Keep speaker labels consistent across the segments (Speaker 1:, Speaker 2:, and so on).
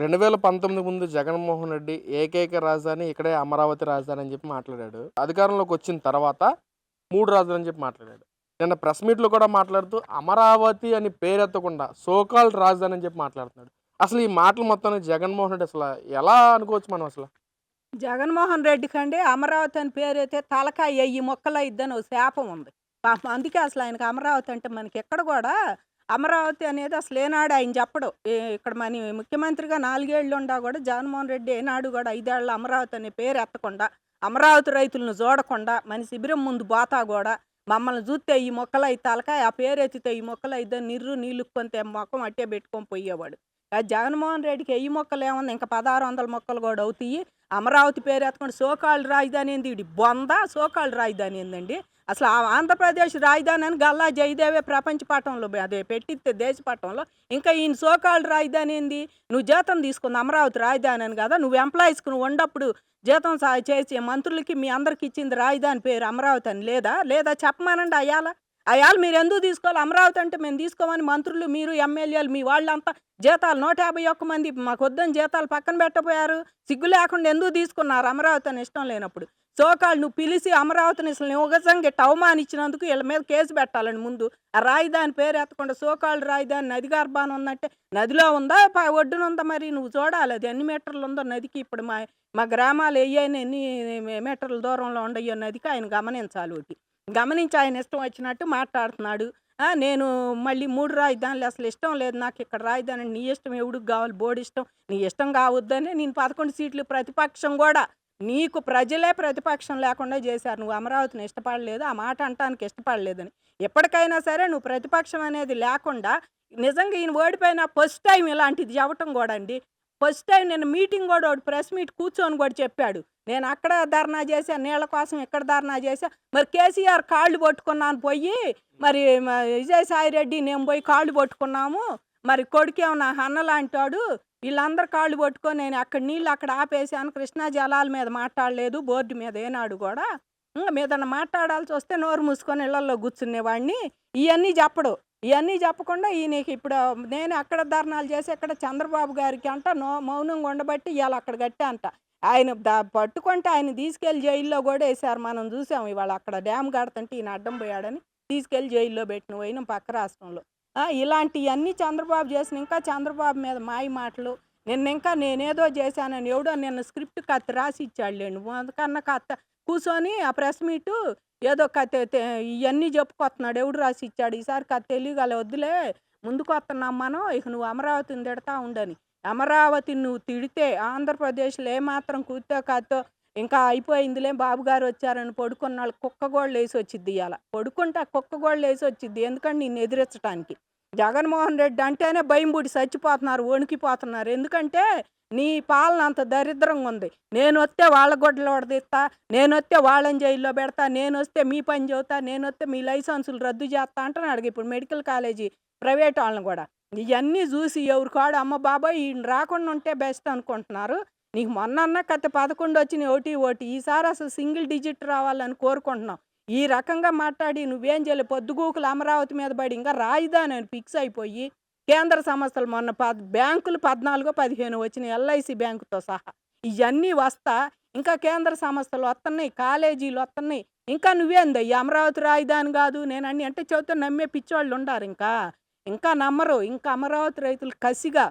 Speaker 1: రెండు వేల పంతొమ్మిది ముందు జగన్మోహన్ రెడ్డి ఏకైక రాజధాని ఇక్కడే అమరావతి రాజధాని అని చెప్పి మాట్లాడాడు. అధికారంలోకి వచ్చిన తర్వాత మూడు రాజధాని అని చెప్పి మాట్లాడాడు. నిన్న ప్రెస్ మీట్లో కూడా మాట్లాడుతూ అమరావతి అని పేరెత్తకుండా సోకాల్ రాజధాని అని చెప్పి మాట్లాడుతున్నాడు. అసలు ఈ మాటలు మొత్తం జగన్మోహన్ రెడ్డి అసలు ఎలా అనుకోవచ్చు మనం అసలు?
Speaker 2: జగన్మోహన్ రెడ్డి కంటే అమరావతి అని పేరైతే తలకాయ ఎయ్యి మొక్కలు ఇద్దని ఒక శాపం ఉంది. పాపం అందుకే అసలు ఆయనకి అమరావతి అంటే మనకి ఎక్కడ కూడా అమరావతి అనేది అసలు ఏనాడు ఆయన చెప్పడు. ఇక్కడ మన ముఖ్యమంత్రిగా నాలుగేళ్ళు ఉండా కూడా జగన్మోహన్ రెడ్డి ఏనాడు కూడా ఐదేళ్ళ అమరావతి అనే పేరు ఎత్తకుండా అమరావతి రైతులను చూడకుండా మన శిబిరం ముందు బోతా కూడా మమ్మల్ని చూస్తే ఈ మొక్కలు అయితే తలకాయ ఆ పేరు ఎత్తితే ఈ మొక్కలు అయితే నిర్రు నీళ్ళు కొంత మొక్కం అట్టే పెట్టుకొని పోయేవాడు. జగన్మోహన్ రెడ్డికి ఎయ్యి మొక్కలు ఏమన్నా ఇంకా పదహారు వందల మొక్కలు కూడా అవుతాయి. అమరావతి పేరు ఎత్తకుండా సోకాళ్ళు రాజధాని ఏంది? ఇది బొంద సోకాళ్ళు రాజధాని ఏందండి? అసలు ఆ ఆంధ్రప్రదేశ్ రాజధాని అని గల్లా జయదేవే ప్రపంచ పటంలో అదే పెట్టిస్తే దేశ పటంలో. ఇంకా ఈయన సోకాళ్ళు రాజధాని ఏంది? నువ్వు జీతం తీసుకుంది అమరావతి రాజధాని అని కదా నువ్వు ఎంప్లాయీస్కి నువ్వు ఉండప్పుడు జీతం సా చేసి మంత్రులకి మీ అందరికి ఇచ్చింది రాజధాని పేరు అమరావతి అని లేదా? లేదా చెప్పమానండి అయ్యాలా? అయాలు మీరు ఎందుకు తీసుకోవాలి? అమరావతి అంటే మేము తీసుకోమని మంత్రులు మీరు ఎమ్మెల్యేలు మీ వాళ్ళంతా జీతాలు నూట యాభై ఒక్క మంది మాకు వద్దని జీతాలు పక్కన పెట్టపోయారు సిగ్గు లేకుండా ఎందుకు తీసుకున్నారు అమరావతి అని ఇష్టం లేనప్పుడు? సోకాళ్ళు నువ్వు పిలిచి అమరావతిని అసలు నిజంగా ఇట్ట అవమానించినందుకు వీళ్ళ మీద కేసు పెట్టాలని ముందు ఆ రాయిదాని పేరు ఎత్తకుండా సోకాళ్ళు రాయిదాని నది గర్భాన ఉందంటే నదిలో ఉందా? ఒడ్డున ఉందా మరి? నువ్వు చూడాలి అది ఎన్ని మీటర్లు ఉందో నదికి. ఇప్పుడు మా మా గ్రామాలు ఎయ్యని ఎన్ని మీటర్ల దూరంలో ఉండయో నదికి ఆయన గమనించాలి ఒకటి గమనించి ఆయన ఇష్టం వచ్చినట్టు మాట్లాడుతున్నాడు. నేను మళ్ళీ మూడు రాజధానులు అసలు ఇష్టం లేదు. నాకు ఇక్కడ రాజధాని నీ ఇష్టం ఎవడికి కావాలి? బోర్డు ఇష్టం. నీ ఇష్టం కావద్దని నేను పదకొండు సీట్లు ప్రతిపక్షం కూడా. నీకు ప్రజలే ప్రతిపక్షం లేకుండా చేశారు. నువ్వు అమరావతిని ఇష్టపడలేదు ఆ మాట అంటానికి ఇష్టపడలేదని. ఎప్పటికైనా సరే నువ్వు ప్రతిపక్షం అనేది లేకుండా నిజంగా ఈయన ఓడిపోయిన ఫస్ట్ టైం ఇలాంటిది చెప్పటం కూడా అండి. ఫస్ట్ టైం నేను మీటింగ్ కూడా ఒకటి ప్రెస్ మీట్ కూర్చొని కూడా చెప్పాడు. నేను అక్కడ ధర్నా చేశాను నీళ్ళ కోసం ఇక్కడ ధర్నా చేశా. మరి కేసీఆర్ కాళ్ళు పట్టుకున్నాను పోయి మరి విజయసాయిరెడ్డి విజయసాయి రెడ్డి నేను పోయి కాళ్ళు పట్టుకున్నాము. మరి కొడుకేమో నా అన్న వీళ్ళందరూ కాళ్ళు పట్టుకొని నేను అక్కడ నీళ్ళు అక్కడ ఆపేసాను కృష్ణా జలాల మీద మాట్లాడలేదు బోర్డు మీద ఏనాడు కూడా. ఇంకా మాట్లాడాల్సి వస్తే నోరు మూసుకొని ఇళ్ళలో కూర్చునేవాడిని. ఇవన్నీ చెప్పడు. ఇవన్నీ చెప్పకుండా ఈయనకి ఇప్పుడు నేను అక్కడ ధర్నాలు చేసి అక్కడ చంద్రబాబు గారికి అంట నో మౌనంగా ఉండబట్టి ఇవాళ అక్కడ గట్టా అంట. ఆయన దా పట్టుకుంటే ఆయన తీసుకెళ్ళి జైల్లో కూడా వేశారు. మనం చూసాం ఇవాళ అక్కడ డ్యామ్ కడుతుంటే ఈయన అడ్డం పోయాడని తీసుకెళ్ళి జైల్లో పెట్టిన పోయిన పక్క రాష్ట్రంలో. ఇలాంటివన్నీ చంద్రబాబు చేసిన ఇంకా చంద్రబాబు మీద మాయ మాటలు. నిన్న ఇంకా నేనేదో చేశానని ఎవడో నిన్న స్క్రిప్ట్ కత్తి రాసి ఇచ్చాడు లేండి. అందుకన్నా కత్త కూర్చొని ఆ ప్రెస్ మీటు ఏదో కథ ఇవన్నీ చెప్పుకొస్తున్నాడు ఎవడు రాసి ఇచ్చాడు ఈసారి కథ తెలియగల వద్దులే ముందుకు వస్తున్నాం మనం ఇక నువ్వు అమరావతిని తిడతా ఉండని. అమరావతి నువ్వు తిడితే ఆంధ్రప్రదేశ్లో ఏమాత్రం కూర్తో కాతో ఇంకా అయిపోయిందిలే బాబు గారు వచ్చారని పడుకున్న వాళ్ళు కుక్క గోళ్ళు వేసి వచ్చిద్ది ఇవాళ పడుకుంటే ఆ కుక్క గోళ్ళు వేసి వచ్చిద్ది ఎందుకంటే నిన్ను ఎదిరించడానికి జగన్మోహన్ రెడ్డి అంటేనే భయం పుడి చచ్చిపోతున్నారు వణికిపోతున్నారు. ఎందుకంటే నీ పాలన అంత దరిద్రంగా ఉంది. నేను వస్తే వాళ్ళ గొడ్డలు వడదీస్తా నేను వస్తే వాళ్ళని జైల్లో పెడతా నేను వస్తే మీ పని చెబుతా నేను వస్తే మీ లైసెన్సులు రద్దు చేస్తా అంటున్నాడు ఇప్పుడు మెడికల్ కాలేజీ ప్రైవేట్ వాళ్ళని కూడా. ఇవన్నీ చూసి ఎవరు కాడు అమ్మ బాబాయ్ ఈయన రాకుండా ఉంటే బెస్ట్ అనుకుంటున్నారు. నీకు మొన్న అన్న కథ పదకొండు వచ్చిన ఓటీ ఓటీ. ఈసారి అసలు సింగిల్ డిజిట్ రావాలని కోరుకుంటున్నాం. ఈ రకంగా మాట్లాడి నువ్వేం చేయలే పొద్దుగూకులు అమరావతి మీద పడి ఇంకా రాజధాని అని ఫిక్స్ అయిపోయి కేంద్ర సంస్థలు మొన్న పద్ బ్యాంకులు పద్నాలుగో పదిహేను వచ్చిన ఎల్ఐసి బ్యాంకుతో సహా ఇవన్నీ వస్తా ఇంకా కేంద్ర సంస్థలు వస్తున్నాయి కాలేజీలు వస్తున్నాయి ఇంకా నువ్వేంది ఈ అమరావతి రాజధాని కాదు? నేను అన్ని అంటే చెబితే నమ్మే పిచ్చోళ్ళు ఉండారు ఇంకా. ఇంకా నమ్మరు. ఇంకా అమరావతి రైతులు కసిగా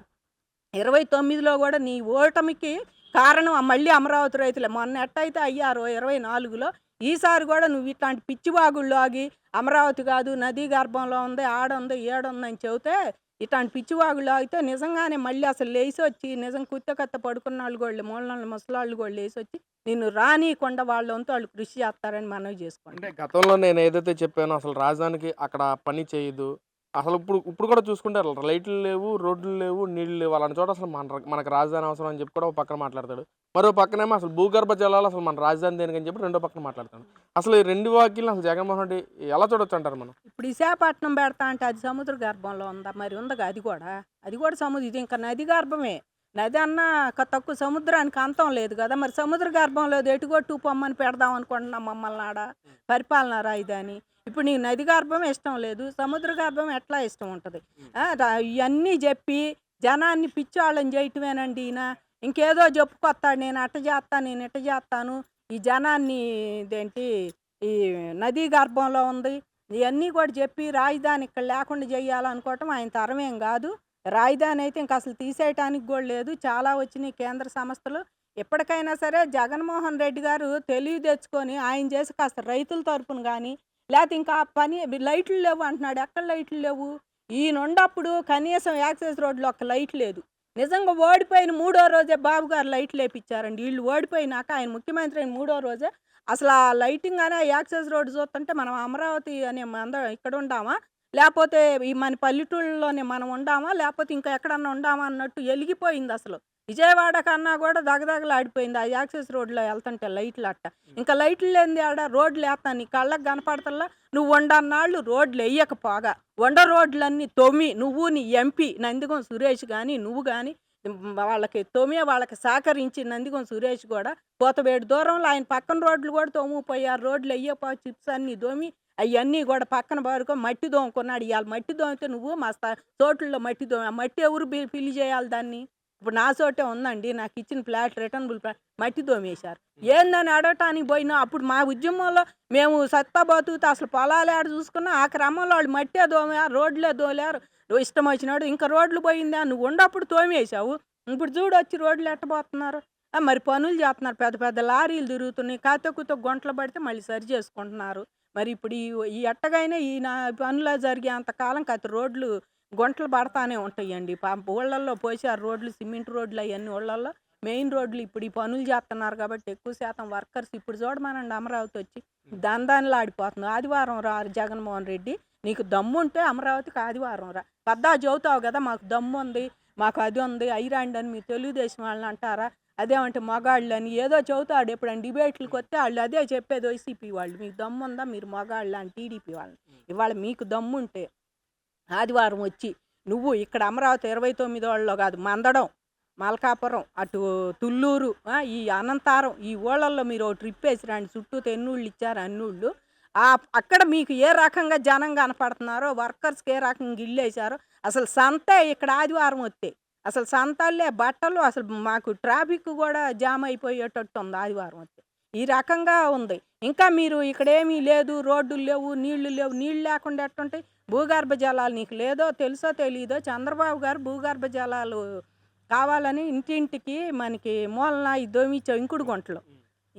Speaker 2: ఇరవై తొమ్మిదిలో కూడా నీ ఓటమికి కారణం మళ్ళీ అమరావతి రైతులే. మొన్న ఎట్టయితే అయ్యారో ఇరవై నాలుగులో ఈసారి కూడా నువ్వు ఇట్లాంటి పిచ్చివాగుళ్ళు ఆగి అమరావతి కాదు నదీ గర్భంలో ఉంది ఆడుంది ఏడుందని ఉంది అని చెబితే ఇట్లాంటి పిచ్చివాగుళ్ళు ఆగితే నిజంగానే మళ్ళీ అసలు లేచి వచ్చి నిజం కుత్తకత్త పడుకున్న వాళ్ళు కూడా మూలనాళ్ళు ముసలాళ్ళు కూడా లేచి వచ్చి నిన్ను రానియకుండా వాళ్ళంతా వాళ్ళు కృషి చేస్తారని మనవి చేసుకోండి.
Speaker 1: అంటే గతంలో నేను ఏదైతే చెప్పానో అసలు రాజధానికి అక్కడ పని చేయదు అసలు ఇప్పుడు ఇప్పుడు కూడా చూసుకుంటే లైట్లు లేవు రోడ్లు లేవు నీళ్ళు లేవు. అలాంటి చోట అసలు మన మనకు రాజధాని అవసరం అని చెప్పి కూడా ఒక పక్కన మాట్లాడతాడు. మరో పక్కనేమో అసలు భూగర్భ జలాలు అసలు మన రాజధాని దేనికని చెప్పి రెండో పక్కన మాట్లాడతాడు. అసలు ఈ రెండు వాక్యలు అసలు జగన్మోహన్ రెడ్డి ఎలా చూడొచ్చు అంటారు మనం?
Speaker 2: ఇప్పుడు విశాఖపట్నం పెడతా అంటే అది సముద్ర గర్భంలో ఉందా? మరి ఉందా? అది కూడా. అది కూడా సముద్రం. ఇది ఇంకా నది గర్భమే. నది అన్న తక్కువ సముద్రానికి అంతం లేదు కదా. మరి సముద్ర గర్భంలో ఎటుగొట్టు పొమ్మని పెడదాం అనుకుంటున్నాం మమ్మల్ని ఆడ? పరిపాలన రాయిదని ఇప్పుడు నీకు నది గర్భం ఇష్టం లేదు సముద్ర గర్భం ఎట్లా ఇష్టం ఉంటుంది? ఇవన్నీ చెప్పి జనాన్ని పిచ్చోళ్ళని చేయటమేనండి ఈయన. ఇంకేదో చెప్పుకొస్తాడు నేను అట్ట చేస్తాను నేను ఇట్ట చేస్తాను ఈ జనాన్ని ఇదేంటి ఈ నదీ గర్భంలో ఉంది. ఇవన్నీ కూడా చెప్పి రాజధాని ఇక్కడ లేకుండా చేయాలనుకోవటం ఆయన తరమేం కాదు. రాజధాని అయితే ఇంక అసలు తీసేయటానికి కూడా లేదు. చాలా వచ్చినాయి కేంద్ర సంస్థలు. ఎప్పటికైనా సరే జగన్మోహన్ రెడ్డి గారు తెలివి తెచ్చుకొని ఆయన చేసి కాస్త రైతుల తరపున కానీ లేకపోతే ఇంకా పని లైట్లు లేవు అంటున్నాడు. ఎక్కడ లైట్లు లేవు? ఈయన ఉండప్పుడు కనీసం యాక్సెస్ రోడ్లో ఒక లైట్ లేదు. నిజంగా ఓడిపోయిన మూడో రోజే బాబు గారు లైట్లు వేపించారండి వీళ్ళు ఓడిపోయినాక ఆయన ముఖ్యమంత్రి అయిన మూడో రోజే అసలు ఆ లైటింగ్ అనే యాక్సెస్ రోడ్ చూస్తుంటే మనం అమరావతి అనే అందరం ఇక్కడ ఉండామా? లేకపోతే ఈ మన పల్లెటూళ్ళలోనే మనం ఉండామా? లేకపోతే ఇంకా ఎక్కడన్నా ఉండామా అన్నట్టు వెలిగిపోయింది అసలు. విజయవాడ కన్నా కూడా దగదగలాడిపోయింది ఆ యాక్సెస్ రోడ్లో వెళ్తుంటే లైట్లు అట్ట. ఇంకా లైట్లు లేనిది ఆడ రోడ్లు వేస్తాను. నీ కళ్ళకు కనపడతల్లా? నువ్వు వండన్నాళ్ళు రోడ్లు వేయకపోగా వండ రోడ్లన్నీ తొమ్మి. నువ్వు నీ ఎంపీ నందిగం సురేష్ కానీ నువ్వు కానీ వాళ్ళకి తొమ్మే వాళ్ళకి సహకరించి నందిగం సురేష్ కూడా పోతవేడు దూరంలో ఆయన పక్కన రోడ్లు కూడా తోముపోయారు రోడ్లు వెయ్యపో చిప్స్ అన్నీ దోమి అవన్నీ కూడా పక్కన పారుకో మట్టి దోముకున్నాడు. ఇవాళ మట్టి దోమితే నువ్వు మా తోటల్లో మట్టి దోమ ఆ మట్టి ఎవరు ఫిల్ చేయాలి దాన్ని? ఇప్పుడు నా చోటే ఉందండి. నాకు ఇచ్చిన ఫ్లాట్ రిటర్నబుల్ ఫ్లాట్ మట్టి దోమేశారు. ఏందని అడగటానికి పోయినా అప్పుడు మా ఉద్యమంలో మేము సత్తా బతుకుతే అసలు పొలాలు ఆడ చూసుకున్నా ఆ క్రమంలో వాళ్ళు మట్టే దోమారు రోడ్లే దోలారు. ఇష్టం వచ్చినాడు ఇంకా రోడ్లు పోయిందా? నువ్వు ఉండప్పుడు తోమేశావు. ఇప్పుడు చూడు వచ్చి రోడ్లు ఎట్టబోతున్నారు మరి పనులు చేస్తున్నారు. పెద్ద పెద్ద లారీలు తిరుగుతున్నాయి. కాతకుతో గుంటలు పడితే మళ్ళీ సరి చేసుకుంటున్నారు. మరి ఇప్పుడు ఈ ఈ ఎట్టగైనా ఈ నా పనులు జరిగే అంతకాలం కత్తి రోడ్లు గుంటలు పడతానే ఉంటాయండి. ఊళ్ళల్లో పోసారు రోడ్లు సిమెంట్ రోడ్లు అవన్నీ ఊళ్ళల్లో. మెయిన్ రోడ్లు ఇప్పుడు ఈ పనులు చేస్తున్నారు కాబట్టి ఎక్కువ శాతం వర్కర్స్ ఇప్పుడు చూడమనండి అమరావతి వచ్చి దందానిలో ఆడిపోతుంది ఆదివారం రా జగన్మోహన్ రెడ్డి నీకు దమ్ముంటే అమరావతికి ఆదివారం రా. పద్దా చెబుతావు కదా మాకు దమ్ము ఉంది మాకు అది ఉంది ఐరాండి అని మీ తెలుగుదేశం వాళ్ళని అంటారా? అదేమంటే మగాళ్ళు అని ఏదో చెబుతాడు. ఎప్పుడైనా డిబేట్లకు వస్తే వాళ్ళు అదే చెప్పేది వైసీపీ వాళ్ళు. మీకు దమ్ము ఉందా? మీరు మగాళ్ళు అని టీడీపీ వాళ్ళని. ఇవాళ మీకు దమ్ము ఉంటే ఆదివారం వచ్చి నువ్వు ఇక్కడ అమరావతి ఇరవై తొమ్మిది వాళ్ళలో కాదు మందడం మల్కాపురం అటు తుళ్ళూరు ఈ అనంతారం ఈ ఊళ్ళల్లో మీరు ఒక ట్రిప్ వేసి రండి. చుట్టూ తెన్నూళ్ళు ఇచ్చారు అన్నూళ్ళు. ఆ అక్కడ మీకు ఏ రకంగా జనం కనపడుతున్నారో వర్కర్స్కి ఏ రకంగా ఇల్లు వేసారో అసలు సంతే ఇక్కడ ఆదివారం వస్తే. అసలు సంతల్లే బట్టలు అసలు మాకు ట్రాఫిక్ కూడా జామ్ అయిపోయేటట్టు ఉంది ఆదివారం వస్తే ఈ రకంగా ఉంది. ఇంకా మీరు ఇక్కడ ఏమీ లేదు రోడ్లు లేవు నీళ్ళు లేవు నీళ్ళు లేకుండా ఎట్టుంటాయి? భూగర్భ జలాలు నీకు లేదో తెలుసో తెలియదో చంద్రబాబు గారు భూగర్భ జలాలు కావాలని ఇంటింటికి మనకి మూలన ఈ దోమిచ్చే ఇంకుడు గుంటలు.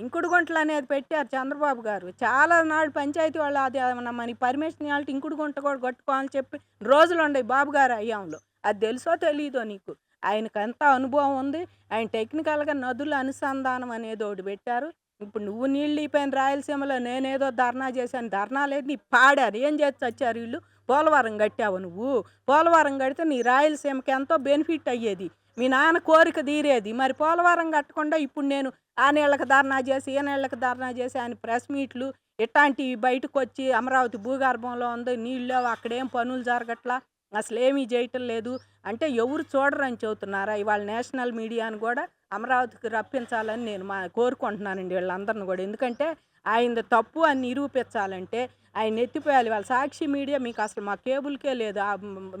Speaker 2: ఇంకుడు గుంటలు అనేది పెట్టారు చంద్రబాబు గారు. చాలా నాడు పంచాయతీ వాళ్ళు అది మన మనకి పర్మిషన్ ఇవ్వాలంటే ఇంకుడు గుంట కూడా కొట్టుకోవాలని చెప్పి రోజులు ఉండే బాబు గారు అయ్యాంలో అది తెలుసో తెలియదో నీకు? ఆయనకు ఎంత అనుభవం ఉంది. ఆయన టెక్నికల్గా నదుల అనుసంధానం అనేది ఒకటి పెట్టారు. ఇప్పుడు నువ్వు నీళ్ళు అయిపోయిన రాయలసీమలో నేనేదో ధర్నా చేశాను. ధర్నా లేదు నీ పాడారు. ఏం చేసి వచ్చారు వీళ్ళు? పోలవరం కట్టావు నువ్వు. పోలవరం కడితే నీ రాయలసీమకి ఎంతో బెనిఫిట్ అయ్యేది. మీ నాన్న కోరిక తీరేది. మరి పోలవరం కట్టకుండా ఇప్పుడు నేను ఆ నీళ్ళకి ధర్నా చేసి ఈ నీళ్ళకి ధర్నా చేసి ఆయన ప్రెస్ మీట్లు ఇట్లాంటివి బయటకు వచ్చి అమరావతి భూగర్భంలో ఉంది నీళ్ళు అక్కడేం పనులు జరగట్లా అసలు ఏమీ చేయటం లేదు అంటే ఎవరు చూడరని చెబుతున్నారా? ఇవాళ నేషనల్ మీడియాను కూడా అమరావతికి రప్పించాలని నేను మా కోరుకుంటున్నానండి వీళ్ళందరిని కూడా. ఎందుకంటే ఆయన తప్పు అని నిరూపించాలంటే ఆయన ఎత్తిపోయాలి. వాళ్ళ సాక్షి మీడియా మీకు అసలు మా కేబుల్కే లేదు.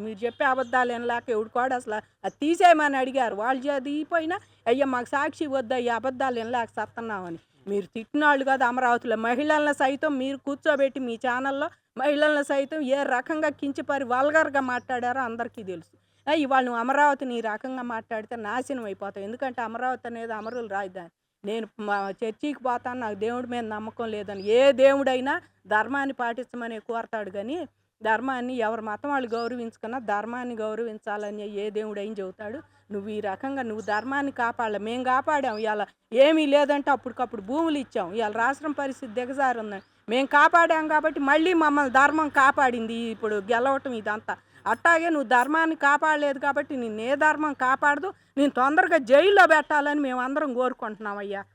Speaker 2: మీరు చెప్పే అబద్ధాలు లేక ఎవడు కూడా అసలు అది తీసేయమని అడిగారు. వాళ్ళు చదివిపోయినా అయ్యా మాకు సాక్షి వద్దు ఈ అబద్ధాలు వినలేక సత్తన్నామని. మీరు తిట్టినాళ్ళు కదా అమరావతిలో. మహిళలను సైతం మీరు కూర్చోబెట్టి మీ ఛానల్లో మహిళలను సైతం ఏ రకంగా కించపరి వల్గర్గా మాట్లాడారో అందరికీ తెలుసు. ఇవాళ నువ్వు అమరావతిని ఈ రకంగా మాట్లాడితే నాశనం అయిపోతావు. ఎందుకంటే అమరావతి అనేది అమరుల రాజధాని. నేను మా చర్చికి పోతాను నాకు దేవుడి మీద నమ్మకం లేదని. ఏ దేవుడైనా ధర్మాన్ని పాటించమని కోరతాడు కానీ ధర్మాన్ని ఎవరి మతం వాళ్ళు గౌరవించుకున్నా ధర్మాన్ని గౌరవించాలని ఏ దేవుడైనా చెబుతాడు? నువ్వు ఈ రకంగా నువ్వు ధర్మాన్ని కాపాడాలి. మేము కాపాడాం. ఇవాళ ఏమీ లేదంటే అప్పటికప్పుడు భూములు ఇచ్చాం. ఇవాళ రాష్ట్రం పరిస్థితి దిగజారుందని మేము కాపాడాం కాబట్టి మళ్ళీ మమ్మల్ని ధర్మం కాపాడింది. ఇప్పుడు గెలవటం ఇదంతా. అట్టాగే నువ్వు ధర్మాన్ని కాపాడలేదు కాబట్టి నేను ఏ ధర్మం కాపాడదు నేను తొందరగా జైల్లో పెట్టాలని మేము అందరం కోరుకుంటున్నాం అయ్యా